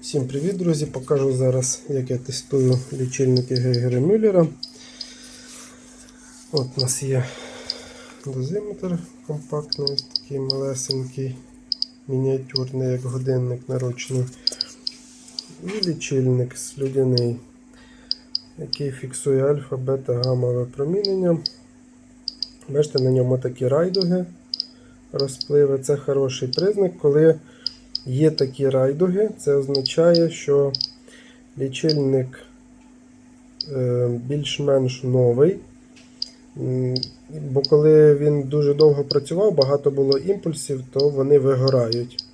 Всім привіт, друзі! Покажу зараз, як я тестую лічильники Гейгера Мюллера. От у нас є дозиметр компактний, такий малесенький, мініатюрний, як годинник наручний. І лічильник слюдяний, який фіксує альфа, бета, гамма випромінення. Бачите, на ньому такі райдуги розпливи. Це хороший признак, коли є такі райдуги, це означає, що лічильник е, більш-менш новий. Бо коли він дуже довго працював, багато було імпульсів, то вони вигорають.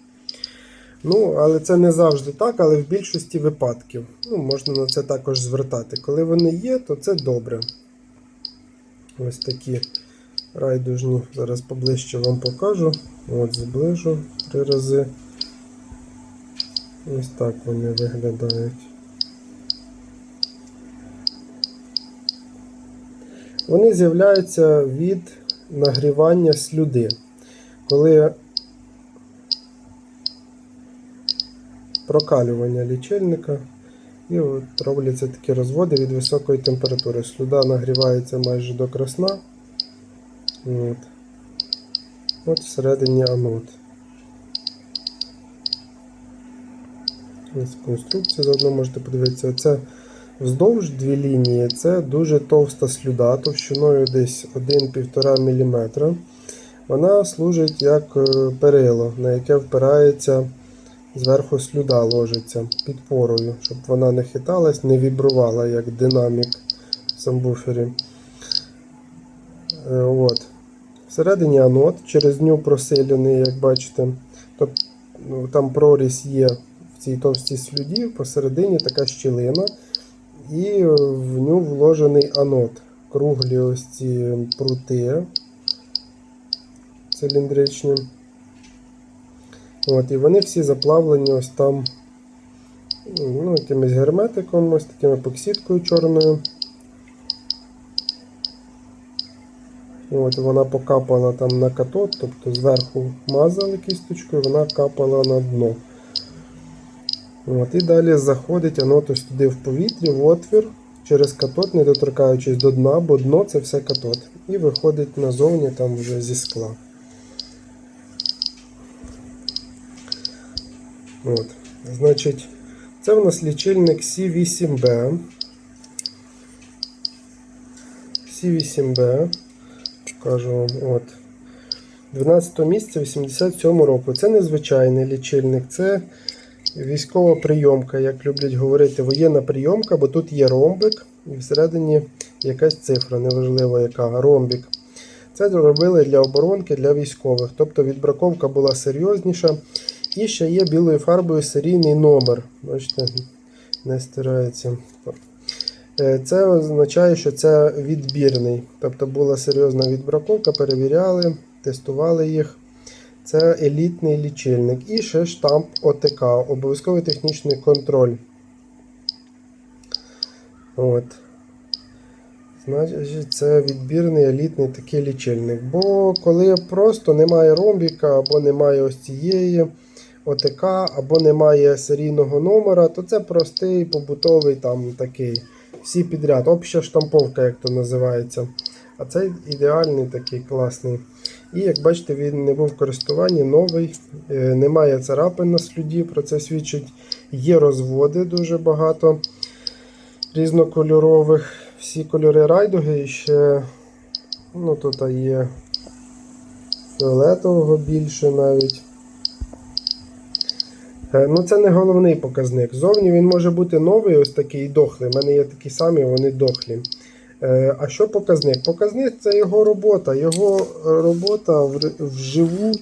Ну, але це не завжди так, але в більшості випадків. Ну, можна на це також звертати. Коли вони є, то це добре. Ось такі райдужні. Зараз поближче вам покажу. От, зближу три рази. Ось так вони виглядають. Вони з'являються від нагрівання слюди. Коли прокалювання лічильника і от робляться такі розводи від високої температури. Слюда нагрівається майже до красна. От, от всередині анод. Ось конструкція заодно можете подивитися. Це вздовж дві лінії, це дуже товста слюда, товщиною десь 1-1,5 мм. Вона служить як е, перило, на яке впирається зверху слюда ложиться підпорою, щоб вона не хиталась, не вібрувала, як динамік в самбуфері. Е, От. Всередині анод, через нього просилений, як бачите. Тобто, там прорізь є цій товстій слюді, посередині така щілина, і в нього вложений анод. Круглі ось ці прути циліндричні. От, і вони всі заплавлені ось там ну, якимось герметиком, ось таким епоксидкою чорною. От, вона покапала там на катод, тобто зверху мазали кісточкою, вона капала на дно. От, і далі заходить воно ось туди в повітрі, в отвір, через катод, не доторкаючись до дна, бо дно це все катод. І виходить назовні там вже зі скла. От. Значить, це в нас лічильник C8B. C8B. Покажу вам. От. 12 місяця 87 року. Це незвичайний лічильник, це військова прийомка, як люблять говорити, воєнна прийомка, бо тут є ромбик і всередині якась цифра, неважливо яка, ромбік. Це зробили для оборонки для військових. Тобто відбраковка була серйозніша. І ще є білою фарбою серійний номер. Бачите, не стирається. Е, Це означає, що це відбірний. Тобто була серйозна відбраковка, перевіряли, тестували їх. Це елітний лічильник. І ще штамп ОТК, обов'язковий технічний контроль. От. Значить, це відбірний елітний такий лічильник. Бо коли просто немає ромбіка або немає ось цієї ОТК, або немає серійного номера, то це простий побутовий там такий. Всі підряд, обща штамповка, як то називається. А цей ідеальний такий класний. І як бачите, він не був в користуванні, новий, е, немає царапин на слюді, про це свідчить. Є розводи дуже багато різнокольорових. Всі кольори райдуги і ще ну, тут є фіолетового більше навіть. Е, Ну, це не головний показник. Зовні він може бути новий, ось такий дохлий. У мене є такі самі, вони дохлі. Е, А що показник? Показник це його робота. Його робота в- вживу,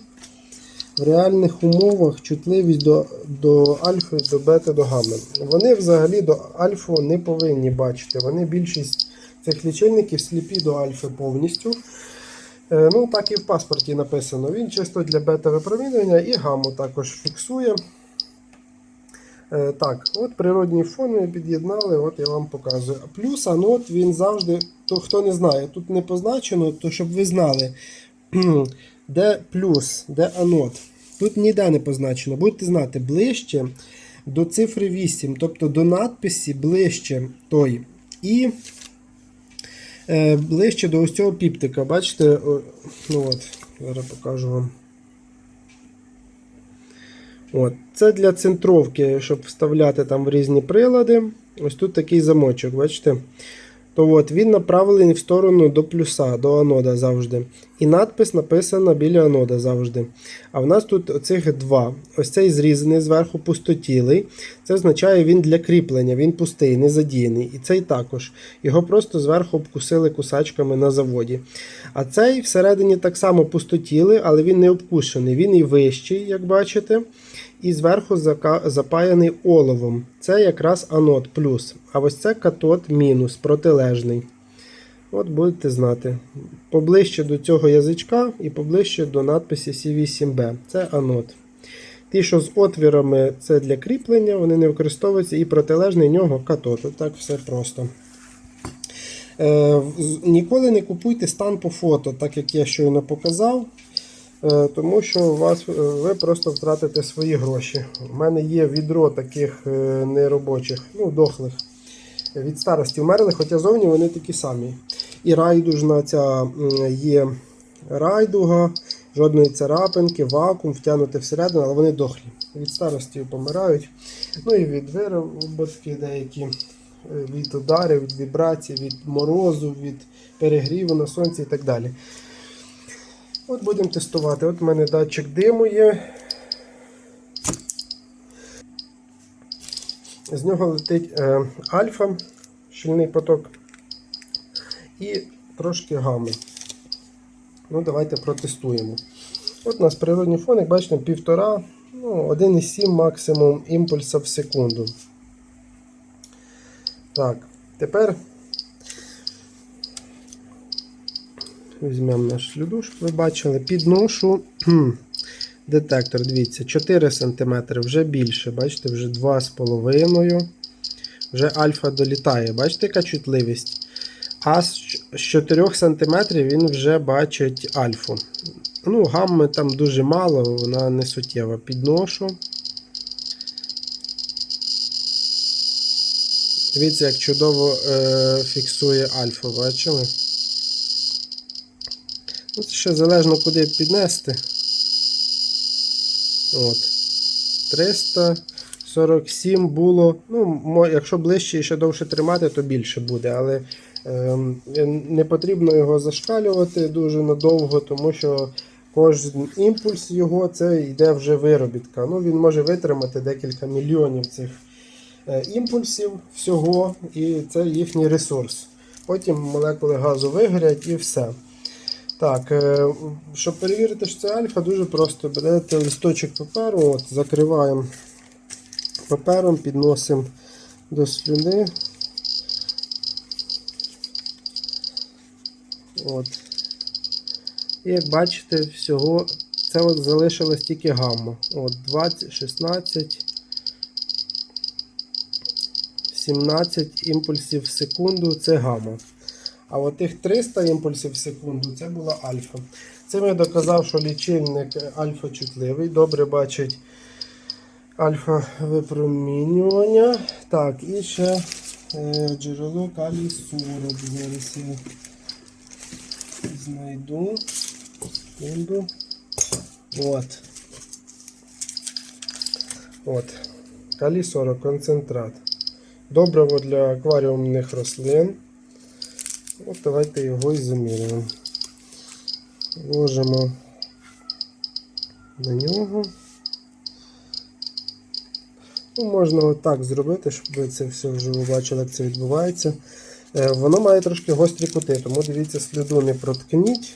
в реальних умовах, чутливість до, до альфи, до бети, до гамми. Вони взагалі до альфу не повинні бачити. Вони більшість цих лічильників сліпі до альфи повністю. Е, Ну, так і в паспорті написано. Він чисто для бета-випромінювання і гаму також фіксує. Е, Так, от природній фон ми під'єднали, от я вам показую. Плюс анод він завжди, то хто не знає, тут не позначено, то щоб ви знали, де плюс, де анод. Тут ніде не позначено. Будете знати ближче. до цифри 8, тобто до надписі ближче той. І е, ближче до ось цього піптика. Бачите, ну от, зараз покажу вам. От. Це для центровки, щоб вставляти там в різні прилади. Ось тут такий замочок, бачите? То от, він направлений в сторону до плюса, до анода завжди. І надпис написана біля анода завжди. А в нас тут оцих два. Ось цей зрізаний зверху пустотілий. Це означає він для кріплення, він пустий, не задіяний. І цей також. Його просто зверху обкусили кусачками на заводі. А цей всередині так само пустотілий, але він не обкушений. Він і вищий, як бачите. І зверху запаяний оловом. Це якраз анод плюс. А ось це катод мінус, протилежний. От будете знати. Поближче до цього язичка і поближче до надписі C8B. Це анод. Ті, що з отвірами, це для кріплення, вони не використовуються, і протилежний нього катод. От Так все просто. Е, ніколи не купуйте стан по фото, так як я щойно показав. Е, Тому що у вас, е, ви просто втратите свої гроші. У мене є відро таких е, неробочих, ну, дохлих. Від старості вмерли, хоча зовні вони такі самі. І райдужна ця є райдуга, жодної царапинки, вакуум, втягнути всередину, але вони дохлі. Від старості помирають. Ну і від вироботки деякі, від ударів, від вібрацій, від морозу, від перегріву на сонці і так далі. От будемо тестувати. От у мене датчик диму є. З нього летить е, альфа, щільний поток і трошки гами. Ну, давайте протестуємо. От у нас природний фон, як бачите, півтора, ну, 1,7 максимум імпульса в секунду. Так, тепер Візьмемо наш сліду, ви бачили. Підношу детектор. Дивіться, 4 см, вже більше. Бачите, вже 2,5 Вже альфа долітає. Бачите, яка чутливість? А з з 4 см він вже бачить альфу. Ну, гамми там дуже мало, вона не суттєва. Підношу. Дивіться, як чудово е, фіксує альфу, бачили? Це ще залежно куди піднести. От. 347 було. Ну, якщо ближче і ще довше тримати, то більше буде. Але ем, не потрібно його зашкалювати дуже надовго, тому що кожен імпульс його це йде вже виробітка. Ну, він може витримати декілька мільйонів цих е, імпульсів всього, і це їхній ресурс. Потім молекули газу вигорять і все. Так, е, щоб перевірити, що це альфа, дуже просто берете листочок паперу, от, закриваємо папером, підносимо до слюни. От. І як бачите, всього це от залишилось тільки гамма. От 20, 16, 17 імпульсів в секунду це гамма. А от тих 300 імпульсів в секунду це була альфа. Цим я доказав, що лічильник альфа чутливий, добре бачить альфа випромінювання. Так, і ще е, джерело калій 40. Зараз я знайду. Секунду. От. От. Калій 40 концентрат. Добриво для акваріумних рослин. От давайте його і замірюємо. Ложимо на нього. Ну, можна отак зробити, щоб ви це все вже ви бачили, як це відбувається. Е, Воно має трошки гострі кути, тому дивіться, сліду не проткніть.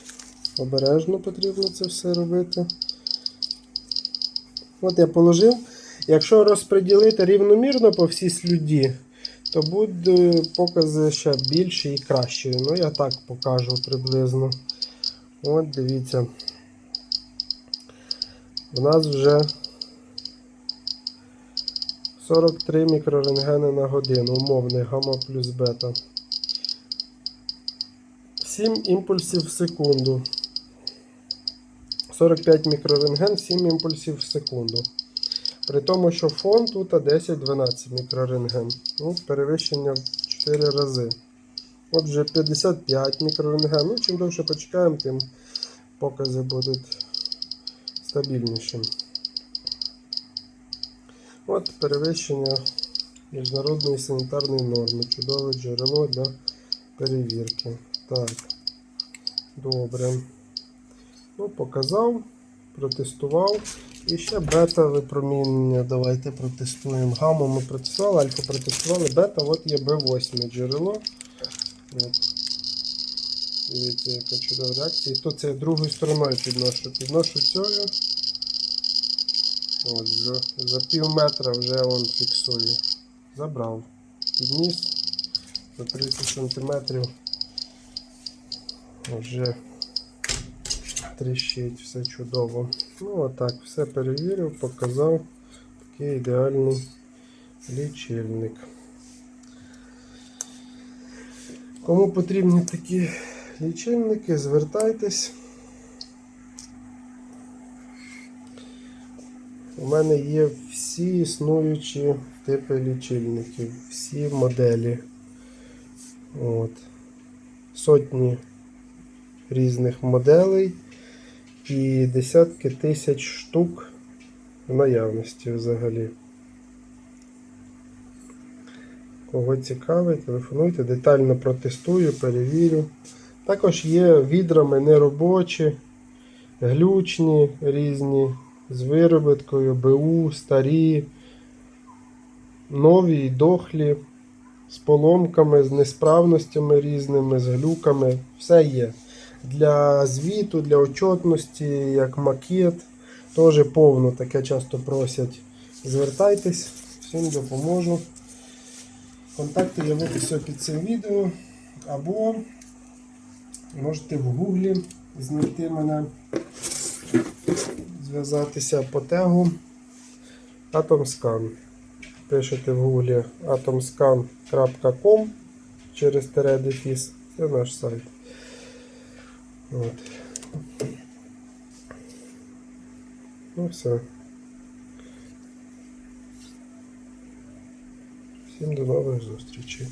Обережно потрібно це все робити. От я положив. Якщо розподілити рівномірно по всій слюді, то буде покази ще більші і кращі. Ну, я так покажу приблизно. От дивіться. У нас вже 43 мікрорентгени на годину, умовний гамма плюс бета. 7 імпульсів в секунду. 45 мікрорентген, 7 імпульсів в секунду. При тому, що фон тут 10-12 мікрорентген. Ну, перевищення в 4 рази. От вже 55 мікрорентген. Ну, чим довше почекаємо, тим покази будуть стабільнішим. От перевищення міжнародної санітарної норми. Чудове джерело для перевірки. Так. Добре. Ну, показав, протестував. І ще бета випромінення. Давайте протестуємо. Гамму ми протестували, альфа протестували. Бета от є B8 джерело. Дивіться, яка чудова реакція. І тут це я другою стороною підношу. Підношу цією. От, за, за пів метра вже он фіксую. Забрав. Підніс за 30 сантиметрів. Вже тріщить, все чудово. Ну отак, все перевірив, показав. Такий ідеальний лічильник. Кому потрібні такі лічильники, звертайтесь. У мене є всі існуючі типи лічильників, всі моделі. От. Сотні різних моделей і десятки тисяч штук в наявності взагалі. Кого цікавить, телефонуйте, детально протестую, перевірю. Також є відрами неробочі, глючні різні, з вироbiткою, БУ, старі, нові й дохлі, з поломками, з несправностями різними, з глюками. Все є. Для звіту, для отчетності, як макет. Теж повно таке часто просять. Звертайтесь, всім допоможу. Контакти є в під цим відео. Або можете в гуглі знайти мене, зв'язатися по тегу Atomscan. Пишете в гуглі atomscan.com через дефіс. Це наш сайт. От. Ну все. Всім до нових зустрічей.